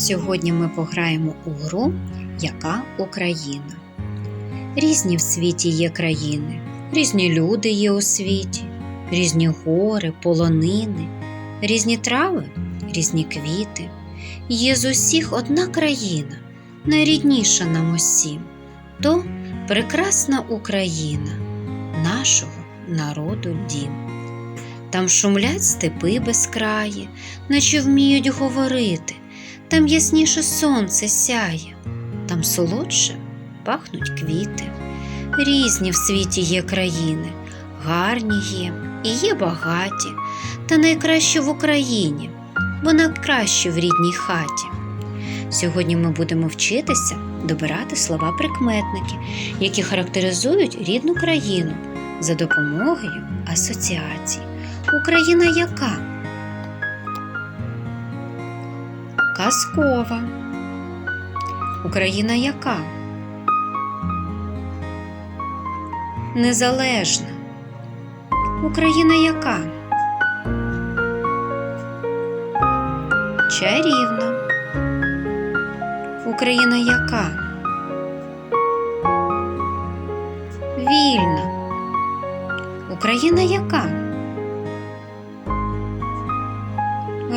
Сьогодні ми пограємо у гру Яка Україна. Різні в світі є країни, різні люди є у світі, різні гори, полонини, різні трави, різні квіти. Є з усіх одна країна, найрідніша нам усім. То прекрасна Україна, нашого народу дім. Там шумлять степи безкраї, наче вміють говорити, там ясніше сонце сяє, там солодше пахнуть квіти. Різні в світі є країни, гарні є і є багаті, та найкраще в Україні, бо найкраще в рідній хаті. Сьогодні ми будемо вчитися добирати слова прикметники, які характеризують рідну країну за допомогою асоціацій. Україна яка? Казкова. Україна яка? Незалежна. Україна яка? Чарівна. Україна яка? Вільна. Україна яка?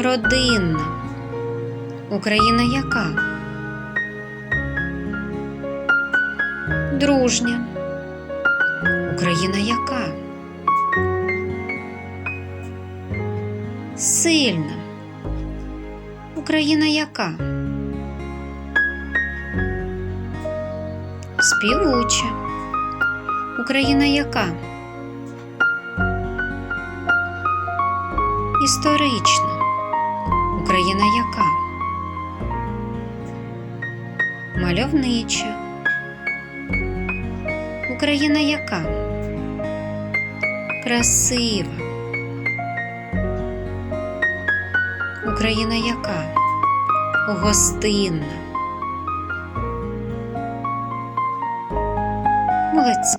Родинна. Україна яка? Дружня. Україна яка? Сильна. Україна яка? Співуча. Україна яка? Історична. Україна яка? Мальовнича. Україна яка? Красива. Україна яка? Гостинна. Молодці.